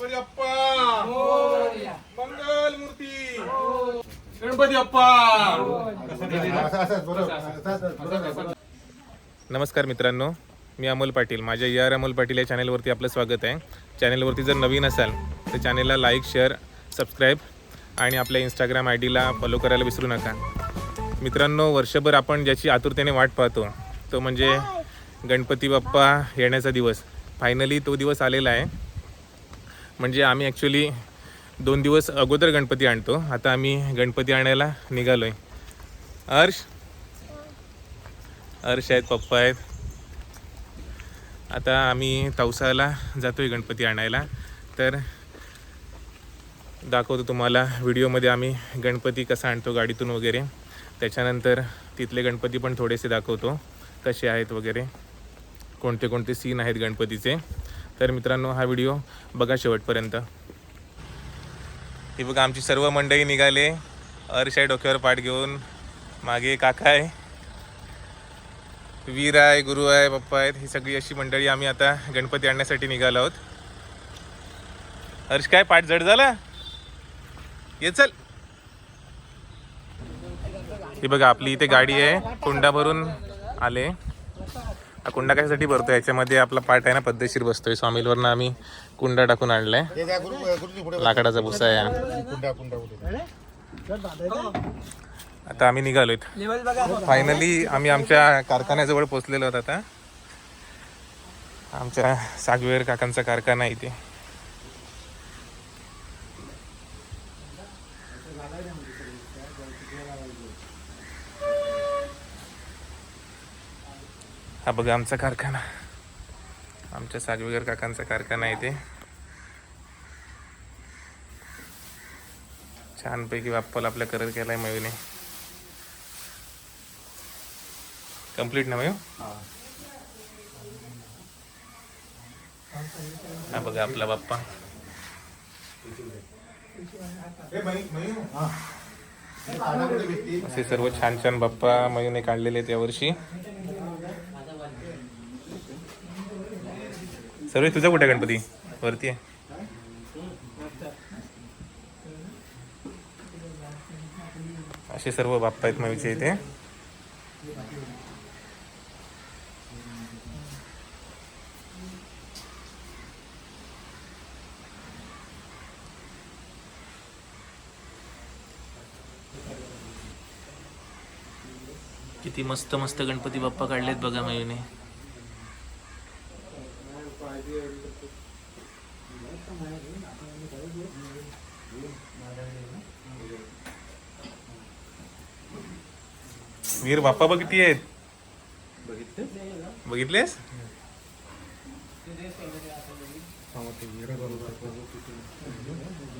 गणपती अप्पा! मंगल मूर्ती! गणपती अप्पा! नमस्कार मित्रांनो मी अमोल पाटील. माझ्या या अमोल पाटील या चॅनलवरती आपलं स्वागत आहे. चॅनलवरती जर नवीन असाल तर चॅनलला लाईक शेअर सबस्क्राईब आणि आपल्या इंस्टाग्राम आय डीला फॉलो करायला विसरू नका. मित्रांनो वर्षभर आपण ज्याची आतुरतेने वाट पाहतो तो म्हणजे गणपती बाप्पा येण्याचा दिवस. फायनली तो दिवस आलेला आहे. म्हणजे आम्ही ॲक्च्युली दोन दिवस अगोदर गणपती आणतो. आता आम्ही गणपती आणायला निघालो आहे हर्ष? हर्ष आहेत पप्पा आहेत. आता आम्ही तवसाला जातो आहे गणपती आणायला. तर दाखवतो तुम्हाला व्हिडिओमध्ये आम्ही गणपती कसा आणतो गाडीतून वगैरे. त्याच्यानंतर तिथले गणपती पण थोडेसे दाखवतो. कसे आहेत वगैरे. कोणते कोणते सीन आहेत गणपतीचे. तर मित्रांनो हा व्हिडिओ बघा शेवटपर्यंत. ही बघा आमची सर्व मंडळी निघाले. हर्ष आहे डोक्यावर पाठ घेऊन मागे काका आहे. वीर आहे गुरु आहे पप्पा आहेत. ही सगळी अशी मंडळी आम्ही आता गणपती आणण्यासाठी निघालो आहोत. हर्ष काय पाठ जड झाला? ये चल. ही बघा आपली इथे गाडी आहे. कुंडा भरून आले. हा कुंडा कशासाठी भरतो याच्यामध्ये आपला पाठ आहे ना पद्धतशीर बसतोय. स्वामीलवरनं आम्ही कुंडा टाकून आणलाय. लाकडाचा भुसा आहे. आता आम्ही निघालोय फायनली आम्ही आमच्या कारखान्याजवळ पोहोचलेलो आहोत आता. आमच्या सागवेर काकांचा कारखाना आहे इथे. हा बघा आमचा कारखाना. आमच्या सागवेगर काकांचा कारखाना आहे इथे छानपैकी बाप्पाला आपल्या करत केलाय मयूने कंप्लीट ना मयू? हा. बघा आपला बाप्पा. असे सर्व छान छान बाप्पा मयूने काढलेले आहेत यावर्षी. सर्व तुझा कुठे गणपती? वरती आहे. असे सर्व बाप्पा आहेत मयूचे इथे. किती मस्त मस्त गणपती बाप्पा काढलेत बघा मयूने वीर बाप्पा बघ किती आहेत. बघितलेस?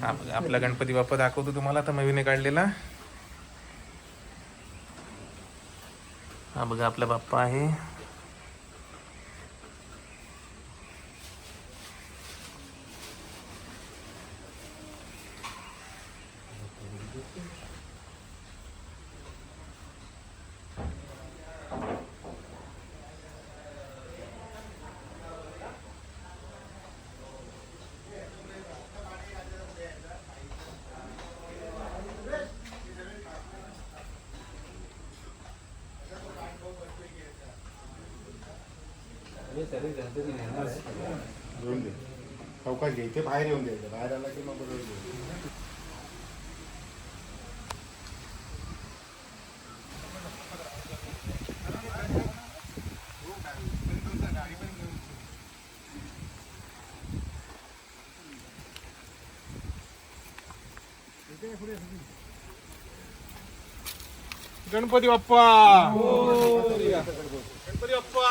हा आपला गणपती बाप्पा दाखवतो तुम्हाला आता नवीन काढलेला हा बघा आपला बाप्पा आहे. येऊन दे. चौकात घे. बाहेर येऊन द्यायचं बाहेर आला की मग बरोबर. गणपती बाप्पा! गणपती बाप्पा!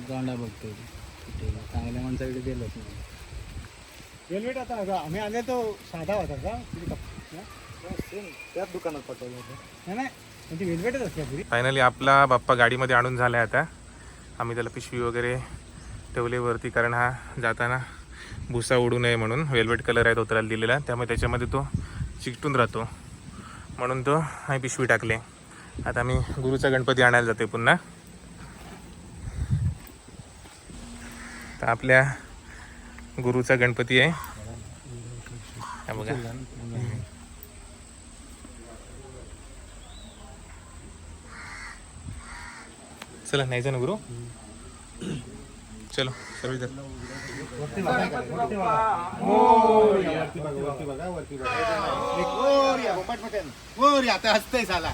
गांडा बघतोय चांगल्या माणसाकडे गेलोच नाही हेल्मेट आता आम्ही आले तो साधा होता का? त्याच दुकानात पटवलं होतं. नाही. फायनली आपला. बाप्पा गाडीमध्ये आणून झाला आहे आता. आम्ही त्याला पिशवी वगैरे ठेवले वरती कारण हा जाताना भुसा उडू नये म्हणून. वेल्वेट कलर आहे धोत्राला दिलेला. त्यामुळे त्याच्यामध्ये तो चिकटून राहतो. म्हणून तो आम्ही पिशवी टाकले. आता मी गुरुचा गणपती आणायला जाते पुन्हा. तर आपल्या गुरुचा गणपती आहे. बघा. चला नाही ना गुरु. चलो सर्वजण आता बघा झाला बघा वरती बघा वरती बघा एक वर या, पोपट पटेल. वर या, आता हसतंय साला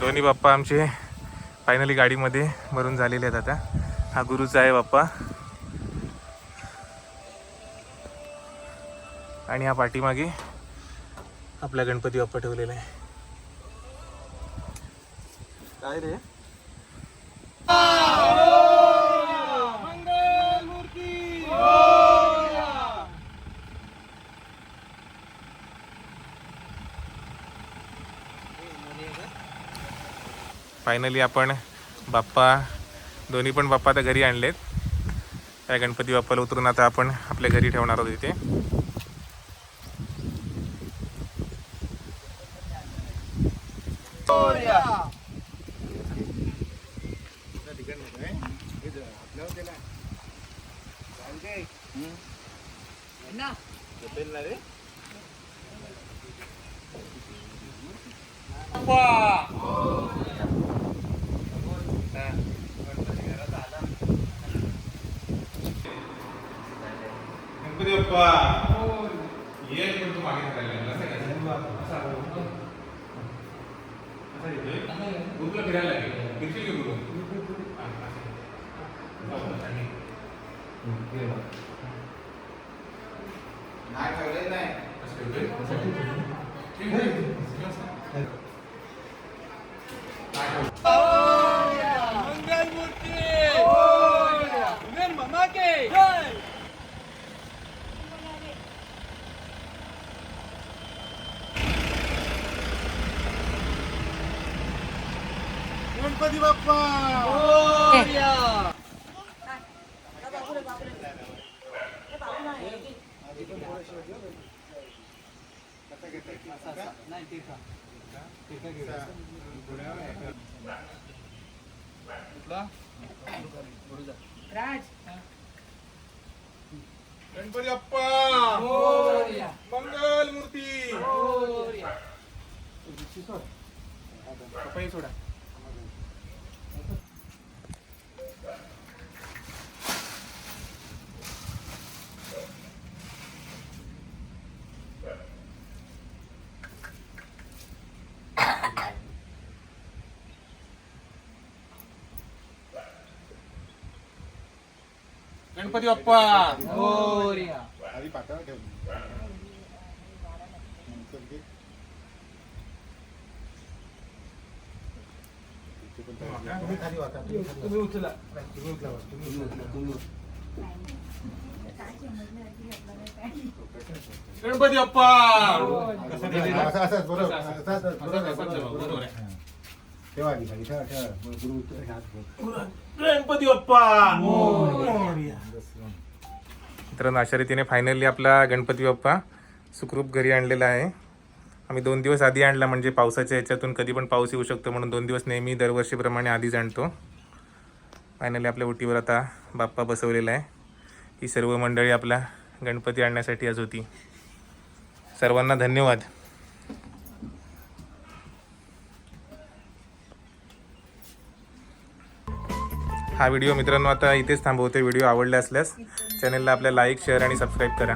दोन्ही बाप्पा आमचे फायनली गाडीमध्ये भरून झालेले आहेत आता. हा गुरुचा आहे बाप्पा. आणि हा पाठीमागे आपला गणपती बाप्पा ठेवलेला आहे. काय रे? फायनली आपण बाप्पा दोन्ही पण बाप्पा आता घरी आणलेत. त्या गणपती बाप्पाला उतरून आता आपण आपल्या घरी ठेवणार आहोत इथे. गणपती बाप्पा ये पण तू मागे फिरायला गुरुला फिरायला लागेल. फिरशील की गुरु? गणपती बाप्पा! गणपती बाप्पा! मंगल मूर्ती! सोडा. गणपती बाप्पा आधी पाताळ ठेवली. तुम्ही उचला. तुम्ही उचला. तुम्ही उचला. तुम्ही उचला. गणपती बाप्पा ठेवा आधी खाली, ठेवा, ठेवा. गुरु उचल- हात गणपती बाप्पा मित्रांनो अशा रीतीने फायनली आपला गणपती बाप्पा सुखरूप घरी आणलेला आहे. आम्ही दोन दिवस आधी आणला म्हणजे पावसाच्या ह्याच्यातून कधी पण पाऊस येऊ शकतो म्हणून दोन दिवस नेहमी दरवर्षीप्रमाणे आधीच आणतो. फायनली आपल्या ओटीवर आता बाप्पा बसवलेला आहे. ही सर्व मंडळी आपला गणपती आणण्यासाठी आज होती. सर्वांना धन्यवाद. हा व्हिडिओ मित्रांनो आता इथेच थांबवते. व्हिडिओ आवडला असल्यास चॅनलला आपल्या लाईक शेअर आणि सबस्क्राईब करा.